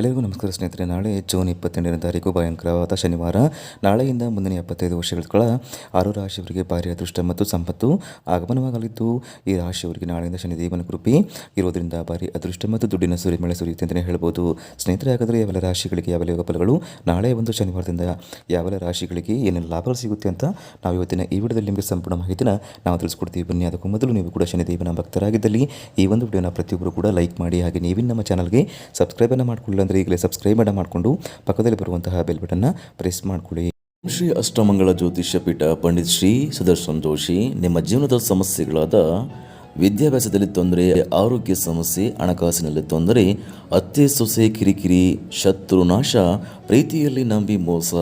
ಎಲ್ಲರಿಗೂ ನಮಸ್ಕಾರ ಸ್ನೇಹಿತರೆ, ನಾಳೆ ಜೂನ್ ಇಪ್ಪತ್ತೆಂಟನೇ ತಾರೀಕು ಭಯಂಕರವಾದ ಶನಿವಾರ. ನಾಳೆಯಿಂದ ಮುಂದಿನ ಎಪ್ಪತ್ತೈದು ವರ್ಷಗಳ ಕಾಲ ಆರು ರಾಶಿಯವರಿಗೆ ಭಾರಿ ಅದೃಷ್ಟ ಮತ್ತು ಸಂಪತ್ತು ಆಗಮನವಾಗಲಿದ್ದು, ಈ ರಾಶಿಯವರಿಗೆ ನಾಳೆಯಿಂದ ಶನಿದೇವನ ಕೃಪೆ ಇರೋದ್ರಿಂದ ಭಾರಿ ಅದೃಷ್ಟ ಮತ್ತು ದುಡ್ಡಿನ ಸುರಿಮಳೆ ಸುರಿಯುತ್ತೆ ಅಂತಲೇ ಹೇಳ್ಬೋದು. ಸ್ನೇಹಿತರೆ, ಹಾಗಾದರೆ ಯಾವೆಲ್ಲ ರಾಶಿಗಳಿಗೆ ಯಾವೆಲ್ಲ ಯೋಗ ಫಲಗಳು ನಾಳೆ ಒಂದು ಶನಿವಾರದಿಂದ ಯಾವೆಲ್ಲ ರಾಶಿಗಳಿಗೆ ಏನೆಲ್ಲ ಲಾಭಗಳು ಸಿಗುತ್ತೆ ಅಂತ ನಾವು ಇವತ್ತಿನ ಈ ವಿಡಿಯೋದಲ್ಲಿ ನಿಮಗೆ ಸಂಪೂರ್ಣ ಮಾಹಿತಿನ ನಾವು ತಿಳಿಸ್ಕೊಡ್ತೀವಿ. ಬನ್ನಿ, ಅದಕ್ಕೂ ಮೊದಲು ನೀವು ಕೂಡ ಶನಿದೇವನ ಭಕ್ತರಾಗಿದ್ದಲ್ಲಿ ಈ ಒಂದು ವಿಡಿಯೋನ ಪ್ರತಿಯೊಬ್ಬರು ಕೂಡ ಲೈಕ್ ಮಾಡಿ, ಹಾಗೆ ನೀವಿನ ನಮ್ಮ ಚಾನಲ್ಗೆ ಸಬ್ಸ್ಕ್ರೈಬನ್ನು ಮಾಡ್ಕೊಳ್ಳಿ ಅಂದರೆ ಈಗಲೇ ಸಬ್ಸ್ಕ್ರೈಬ್ ಮಾಡಿಕೊಂಡು ಪಕ್ಕದಲ್ಲಿ ಬರುವಂತಹ ಬೆಲ್ ಬಟನ್ನ ಪ್ರೆಸ್ ಮಾಡಿಕೊಳ್ಳಿ. ಶ್ರೀ ಅಷ್ಟಮಂಗಳ ಜ್ಯೋತಿಷ್ಯ ಪೀಠ ಪಂಡಿತ್ ಶ್ರೀ ಸುದರ್ಶನ್ ಜೋಶಿ, ನಿಮ್ಮ ಜೀವನದ ಸಮಸ್ಯೆಗಳಾದ ವಿದ್ಯಾಭ್ಯಾಸದಲ್ಲಿ ತೊಂದರೆ, ಆರೋಗ್ಯ ಸಮಸ್ಯೆ, ಹಣಕಾಸಿನಲ್ಲಿ ತೊಂದರೆ, ಅತ್ತೆ, ಸೊಸೆ, ಕಿರಿಕಿರಿ, ಶತ್ರು, ನಾಶ, ಪ್ರೀತಿಯಲ್ಲಿ ನಂಬಿ ಮೋಸ,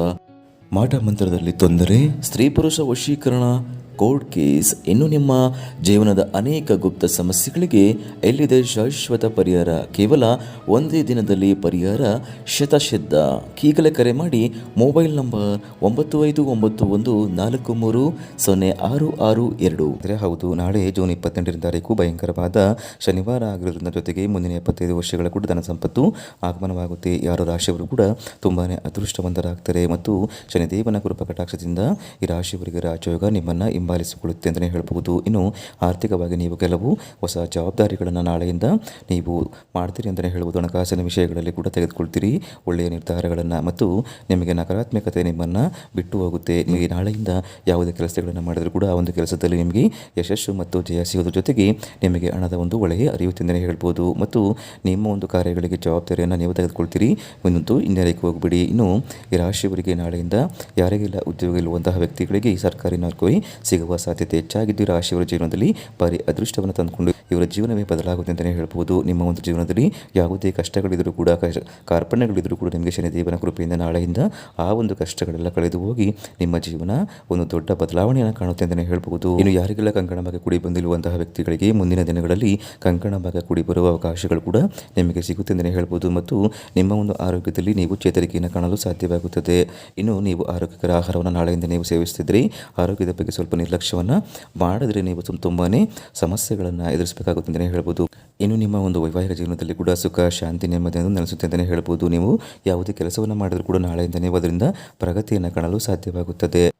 ಮಾಟ ಮಂತ್ರದಲ್ಲಿ ತೊಂದರೆ, ಸ್ತ್ರೀ ಪುರುಷ ವಶೀಕರಣ ಕೋರ್ಟ್ ಕೇಸ್. ಇನ್ನು ನಿಮ್ಮ ಜೀವನದ ಅನೇಕ ಗುಪ್ತ ಸಮಸ್ಯೆಗಳಿಗೆ ಎಲ್ಲಿದೆ ಶಾಶ್ವತ ಪರಿಹಾರ? ಕೇವಲ ಒಂದೇ ದಿನದಲ್ಲಿ ಪರಿಹಾರ? ಶತಸಿದ್ಧ ಈಗಲೇ ಕರೆ ಮಾಡಿ ಮೊಬೈಲ್ ನಂಬರ್ ಒಂಬತ್ತು ಐದು ಒಂಬತ್ತು ಒಂದು ನಾಲ್ಕು ಮೂರು ಸೊನ್ನೆ ಆರು ಆರು ಎರಡು. ಹೌದು, ನಾಳೆ ಜೂನ್ ಇಪ್ಪತ್ತೆಂಟನೇ ತಾರೀಕು ಭಯಂಕರವಾದ ಶನಿವಾರ ಆಗಿರೋದ್ರ ಜೊತೆಗೆ ಮುಂದಿನ ಎಪ್ಪತ್ತೈದು ವರ್ಷಗಳ ಕೂಡ ಧನ ಸಂಪತ್ತು ಆಗಮನವಾಗುತ್ತೆ. ಯಾರು ರಾಶಿಯವರು ಕೂಡ ತುಂಬಾ ಅದೃಷ್ಟವಂತರಾಗ್ತಾರೆ. ಮತ್ತು ಶನಿದೇವನ ಕೃಪ ಕಟಾಕ್ಷದಿಂದ ಈ ರಾಶಿಯವರಿಗೆ ರಾಜಯೋಗ ನಿಮ್ಮನ್ನು ಹಿಂಬಾಲಿಸಿಕೊಳ್ಳುತ್ತೆ ಅಂತಲೇ ಹೇಳ್ಬೋದು ಇನ್ನು ಆರ್ಥಿಕವಾಗಿ ನೀವು ಕೆಲವು ಹೊಸ ಜವಾಬ್ದಾರಿಗಳನ್ನು ನಾಳೆಯಿಂದ ನೀವು ಮಾಡ್ತೀರಿ ಅಂತಲೇ ಹೇಳ್ಬೋದು ಹಣಕಾಸಿನ ವಿಷಯಗಳಲ್ಲಿ ಕೂಡ ತೆಗೆದುಕೊಳ್ತೀರಿ. ಒಳ್ಳೆಯ ನಿರ್ಧಾರಗಳನ್ನು ಮತ್ತು ನಿಮಗೆ ನಕಾರಾತ್ಮಕತೆ ನಿಮ್ಮನ್ನು ಬಿಟ್ಟು ಹೋಗುತ್ತೆ. ನಿಮಗೆ ನಾಳೆಯಿಂದ ಯಾವುದೇ ಕೆಲಸಗಳನ್ನು ಮಾಡಿದರೂ ಕೂಡ ಆ ಒಂದು ಕೆಲಸದಲ್ಲಿ ನಿಮಗೆ ಯಶಸ್ಸು ಮತ್ತು ಜಯ ಸಿಗೋದ್ರ ಜೊತೆಗೆ ನಿಮಗೆ ಹಣದ ಒಂದು ಒಳ್ಳೆಯ ಅರಿಯುತ್ತೆ ಅಂತಲೇ ಹೇಳ್ಬೋದು. ಮತ್ತು ನಿಮ್ಮ ಒಂದು ಕಾರ್ಯಗಳಿಗೆ ಜವಾಬ್ದಾರಿಯನ್ನು ನೀವು ತೆಗೆದುಕೊಳ್ತೀರಿ. ಇನ್ನೊಂದು, ಹಿನ್ನೆಲೆಗೆ ಹೋಗ್ಬಿಡಿ. ಇನ್ನು ಈ ರಾಶಿಯವರಿಗೆ ನಾಳೆಯಿಂದ ಯಾರಿಗೆಲ್ಲ ಉದ್ಯೋಗ ಇಲ್ಲುವಂತಹ ವ್ಯಕ್ತಿಗಳಿಗೆ ಸರ್ಕಾರಿ ನೌಕರಿ ಸಿಗುವ ಸಾಧ್ಯತೆ ಹೆಚ್ಚಾಗಿದ್ದು, ರಾಶಿಯವರ ಜೀವನದಲ್ಲಿ ಭಾರಿ ಅದೃಷ್ಟವನ್ನು ತಂದುಕೊಂಡು ಇವರ ಜೀವನವೇ ಬದಲಾಗುತ್ತೆ ಅಂತಲೇ ಹೇಳ್ಬೋದು. ನಿಮ್ಮ ಒಂದು ಜೀವನದಲ್ಲಿ ಯಾವುದೇ ಕಷ್ಟಗಳಿದ್ದರೂ ಕೂಡ ಕಾರ್ಪಣ್ಯಗಳಿದ್ದರೂ ಕೂಡ ನಿಮಗೆ ಶನಿದೇವನ ಕೃಪೆಯಿಂದ ನಾಳೆಯಿಂದ ಆ ಒಂದು ಕಷ್ಟಗಳೆಲ್ಲ ಕಳೆದು ಹೋಗಿ ನಿಮ್ಮ ಜೀವನ ಒಂದು ದೊಡ್ಡ ಬದಲಾವಣೆಯನ್ನು ಕಾಣುತ್ತೆ ಅಂತಲೇ ಹೇಳ್ಬೋದು. ಇನ್ನು ಯಾರಿಗೆಲ್ಲ ಕಂಕಣ ಭಾಗ ಕುಡಿ ಬಂದಿರುವಂತಹ ವ್ಯಕ್ತಿಗಳಿಗೆ ಮುಂದಿನ ದಿನಗಳಲ್ಲಿ ಕಂಕಣ ಭಾಗ ಕುಡಿ ಬರುವ ಅವಕಾಶಗಳು ಕೂಡ ನಿಮಗೆ ಸಿಗುತ್ತೆ ಅಂತಲೇ ಹೇಳ್ಬೋದು. ಮತ್ತು ನಿಮ್ಮ ಒಂದು ಆರೋಗ್ಯದಲ್ಲಿ ನೀವು ಚೇತರಿಕೆಯನ್ನು ಕಾಣಲು ಸಾಧ್ಯವಾಗುತ್ತದೆ. ಇನ್ನು ನೀವು ಆರೋಗ್ಯಕರ ಆಹಾರವನ್ನು ನಾಳೆಯಿಂದ ನೀವು ಸೇವಿಸುತ್ತಿದ್ದರೆ ಆರೋಗ್ಯದ ಬಗ್ಗೆ ಸ್ವಲ್ಪ ನಿರ್ಲಕ್ಷ್ಯವನ್ನು ಮಾಡಿದ್ರೆ ನೀವು ತುಂಬಾ ಸಮಸ್ಯೆಗಳನ್ನು ಎದುರಿಸಬೇಕಾಗುತ್ತೆ ಅಂತಲೇ ಹೇಳ್ಬೋದು. ಇನ್ನು ನಿಮ್ಮ ಒಂದು ವೈವಾಹಿಕ ಜೀವನದಲ್ಲಿ ಕೂಡ ಸುಖ, ಶಾಂತಿ ನೆಮ್ಮದಿಯನ್ನು ನೆಲೆಸುತ್ತೆ ಅಂತಲೇ ಹೇಳ್ಬೋದು. ನೀವು ಯಾವುದೇ ಕೆಲಸವನ್ನು ಮಾಡಿದರೂ ಕೂಡ ನಾಳೆಯಿಂದ ನೀವು ಅದರಿಂದ ಪ್ರಗತಿಯನ್ನು ಕಾಣಲು ಸಾಧ್ಯವಾಗುತ್ತದೆ.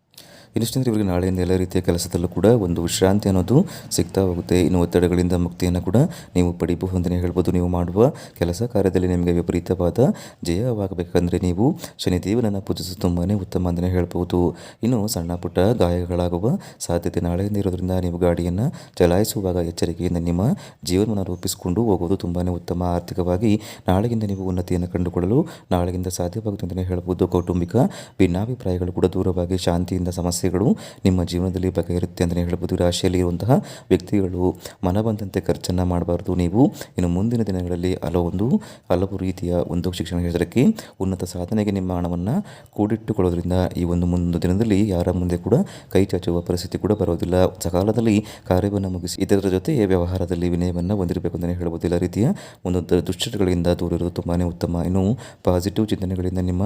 ಇನ್ನಿಷ್ಟಂದ್ರೆ ಇವರಿಗೆ ನಾಳೆಯಿಂದ ಎಲ್ಲ ರೀತಿಯ ಕೆಲಸದಲ್ಲೂ ಕೂಡ ಒಂದು ವಿಶ್ರಾಂತಿ ಅನ್ನೋದು ಸಿಗ್ತಾ ಹೋಗುತ್ತೆ ಇನ್ನು ಒತ್ತಡಗಳಿಂದ ಮುಕ್ತಿಯನ್ನು ಕೂಡ ನೀವು ಪಡಿಬಹುದು ಅಂತಲೇ ಹೇಳ್ಬೋದು. ನೀವು ಮಾಡುವ ಕೆಲಸ ಕಾರ್ಯದಲ್ಲಿ ನಿಮಗೆ ವಿಪರೀತವಾದ ಜಯವಾಗಬೇಕಂದ್ರೆ ನೀವು ಶನಿದೇವನನ್ನು ಪೂಜಿಸೋದು ತುಂಬಾ ಉತ್ತಮ ಅಂತಲೇ ಹೇಳ್ಬೋದು. ಇನ್ನು ಸಣ್ಣ ಪುಟ್ಟ ಗಾಯಗಳಾಗುವ ಸಾಧ್ಯತೆ ನಾಳೆಯಿಂದ ಇರೋದ್ರಿಂದ ನೀವು ಗಾಡಿಯನ್ನು ಚಲಾಯಿಸುವಾಗ ಎಚ್ಚರಿಕೆಯಿಂದ ನಿಮ್ಮ ಜೀವನವನ್ನು ರೂಪಿಸಿಕೊಂಡು ಹೋಗೋದು ತುಂಬಾ ಉತ್ತಮ. ಆರ್ಥಿಕವಾಗಿ ನಾಳೆಯಿಂದ ನೀವು ಉನ್ನತಿಯನ್ನು ಕಂಡುಕೊಳ್ಳಲು ನಾಳೆಯಿಂದ ಸಾಧ್ಯವಾಗುತ್ತೆ ಅಂತಲೇ ಹೇಳ್ಬೋದು. ಕೌಟುಂಬಿಕ ಭಿನ್ನಾಭಿಪ್ರಾಯಗಳು ಕೂಡ ದೂರವಾಗಿ ಶಾಂತಿಯಿಂದ ಸಮಸ್ಯೆಗಳು ನಿಮ್ಮ ಜೀವನದಲ್ಲಿ ಬಗೆಹರುತ್ತೆ ಅಂತಲೇ ಹೇಳ್ಬೋದು. ರಾಶಿಯಲ್ಲಿ ಇರುವಂತಹ ವ್ಯಕ್ತಿಗಳು ಮನ ಬಂದಂತೆ ಖರ್ಚನ್ನು ಮಾಡಬಾರ್ದು. ನೀವು ಇನ್ನು ಮುಂದಿನ ದಿನಗಳಲ್ಲಿ ಹಲವೊಂದು ಹಲವು ರೀತಿಯ ಒಂದು ಶಿಕ್ಷಣ ಕ್ಷೇತ್ರಕ್ಕೆ ಉನ್ನತ ಸಾಧನೆಗೆ ನಿಮ್ಮ ಹಣವನ್ನು ಕೂಡಿಟ್ಟುಕೊಳ್ಳೋದ್ರಿಂದ ಈ ಒಂದು ಮುಂದಿನ ದಿನದಲ್ಲಿ ಯಾರ ಮುಂದೆ ಕೂಡ ಕೈ ಚಾಚುವ ಪರಿಸ್ಥಿತಿ ಕೂಡ ಬರೋದಿಲ್ಲ. ಸಕಾಲದಲ್ಲಿ ಕಾರ್ಯವನ್ನು ಮುಗಿಸಿ ಇದರ ಜೊತೆ ವ್ಯವಹಾರದಲ್ಲಿ ವಿನಯವನ್ನು ಹೊಂದಿರಬೇಕು ಅಂತಲೇ ಹೇಳ್ಬೋದು. ಎಲ್ಲ ರೀತಿಯ ಒಂದು ದುಶ್ಚಟಗಳಿಂದ ದೂರಿರೋದು ತುಂಬಾ ಉತ್ತಮ. ಇನ್ನು ಪಾಸಿಟಿವ್ ಚಿಂತನೆಗಳಿಂದ ನಿಮ್ಮ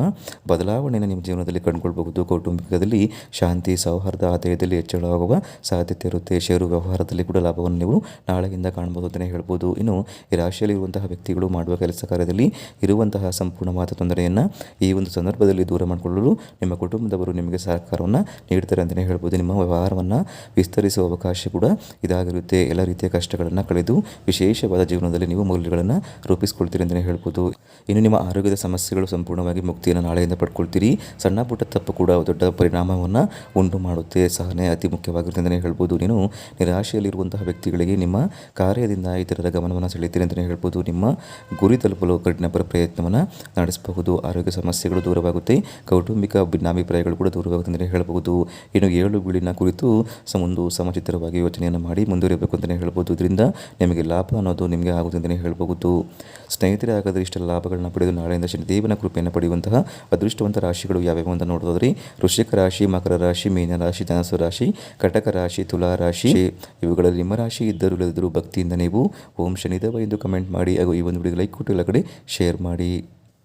ಬದಲಾವಣೆಯನ್ನು ನಿಮ್ಮ ಜೀವನದಲ್ಲಿ ಕಂಡುಕೊಳ್ಬಹುದು. ಕೌಟುಂಬಿಕದಲ್ಲಿ ಶಾಂತಿ ಸೌಹಾರ್ದ ಆದಾಯದಲ್ಲಿ ಹೆಚ್ಚಳವಾಗುವ ಸಾಧ್ಯತೆ ಇರುತ್ತೆ. ಷೇರು ವ್ಯವಹಾರದಲ್ಲಿ ಕೂಡ ಲಾಭವನ್ನು ನೀವು ನಾಳೆಯಿಂದ ಕಾಣಬಹುದು ಅಂತಲೇ ಹೇಳ್ಬೋದು. ಇನ್ನು ಈ ರಾಶಿಯಲ್ಲಿ ಇರುವಂತಹ ವ್ಯಕ್ತಿಗಳು ಮಾಡುವ ಕೆಲಸ ಕಾರ್ಯದಲ್ಲಿ ಇರುವಂತಹ ಸಂಪೂರ್ಣವಾದ ತೊಂದರೆಯನ್ನು ಈ ಒಂದು ಸಂದರ್ಭದಲ್ಲಿ ದೂರ ಮಾಡಿಕೊಳ್ಳಲು ನಿಮ್ಮ ಕುಟುಂಬದವರು ನಿಮಗೆ ಸಹಕಾರವನ್ನು ನೀಡ್ತಾರೆ ಅಂತಲೇ ಹೇಳ್ಬೋದು. ನಿಮ್ಮ ವ್ಯವಹಾರವನ್ನು ವಿಸ್ತರಿಸುವ ಅವಕಾಶ ಕೂಡ ಇದಾಗಿರುತ್ತೆ. ಎಲ್ಲ ರೀತಿಯ ಕಷ್ಟಗಳನ್ನು ಕಳೆದು ವಿಶೇಷವಾದ ಜೀವನದಲ್ಲಿ ನೀವು ಮೌಲ್ಯಗಳನ್ನು ರೂಪಿಸ್ಕೊಳ್ತೀರಿ ಅಂತಲೇ ಹೇಳ್ಬೋದು. ಇನ್ನು ನಿಮ್ಮ ಆರೋಗ್ಯದ ಸಮಸ್ಯೆಗಳು ಸಂಪೂರ್ಣವಾಗಿ ಮುಕ್ತಿಯನ್ನು ನಾಳೆಯಿಂದ ಪಡ್ಕೊಳ್ತೀರಿ. ಸಣ್ಣ ಪುಟ್ಟ ತಪ್ಪು ಕೂಡ ದೊಡ್ಡ ಪರಿಣಾಮವನ್ನು ಉಂಟು ಮಾಡುತ್ತೆ. ಸಹನೆ ಅತಿ ಮುಖ್ಯವಾಗಿರುತ್ತೆ ಅಂತಲೇ ಹೇಳ್ಬೋದು. ನೀನು ನಿರಾಶೆಯಲ್ಲಿರುವಂತಹ ವ್ಯಕ್ತಿಗಳಿಗೆ ನಿಮ್ಮ ಕಾರ್ಯದಿಂದ ಇತರರ ಗಮನವನ್ನು ಸೆಳೆಯುತ್ತೀರಿ ಅಂತಲೇ ಹೇಳ್ಬೋದು. ನಿಮ್ಮ ಗುರಿ ತಲುಪಲು ಕಠಿಣ ಪರ ಪ್ರಯತ್ನವನ್ನು ನಡೆಸಬಹುದು. ಆರೋಗ್ಯ ಸಮಸ್ಯೆಗಳು ದೂರವಾಗುತ್ತೆ. ಕೌಟುಂಬಿಕ ಭಿನ್ನಾಭಿಪ್ರಾಯಗಳು ಕೂಡ ದೂರವಾಗುತ್ತೆ ಅಂತಲೇ ಹೇಳಬಹುದು ಇನ್ನು ಏಳು ಬೀಳಿನ ಕುರಿತು ಒಂದು ಸಮಚಿತ್ರವಾಗಿ ಯೋಚನೆಯನ್ನು ಮಾಡಿ ಮುಂದುವರಿಯಬೇಕು ಅಂತಲೇ ಹೇಳ್ಬೋದು. ಇದರಿಂದ ನಿಮಗೆ ಲಾಭ ಅನ್ನೋದು ನಿಮಗೆ ಆಗುತ್ತೆ ಅಂತಲೇ ಹೇಳ್ಬಹುದು ಸ್ನೇಹಿತರೆ ಹಾಗಾದರೆ ಇಷ್ಟೆಲ್ಲ ಲಾಭಗಳನ್ನ ಪಡೆದು ನಾಳೆಯಿಂದ ಶನಿದೇವನ ಕೃಪೆಯನ್ನು ಪಡೆಯುವಂತಹ ಅದೃಷ್ಟವಂತ ರಾಶಿಗಳು ಯಾವ್ಯಾವ ಅಂತ ನೋಡೋದ್ರಿ ರಾಶಿ, ಮಕರ ರಾಶಿ, ಮೀನ ರಾಶಿ ಧನಸು ರಾಶಿ, ಕಟಕ ರಾಶಿ, ತುಲಾ ರಾಶಿ, ಇವುಗಳಲ್ಲಿ ನಿಮ್ಮ ರಾಶಿ ಇದ್ದರೂ ಇಲ್ಲದಿದ್ದರೂ ಭಕ್ತಿಯಿಂದ ನೀವು ಓಂ ಶನಿದೇವ ಎಂದು ಕಮೆಂಟ್ ಮಾಡಿ, ಹಾಗೂ ಈ ಒಂದು ವಿಡಿಯೋ ಲೈಕ್ ಕೊಟ್ಟು ಎಲ್ಲ ಕಡೆ ಶೇರ್ ಮಾಡಿ.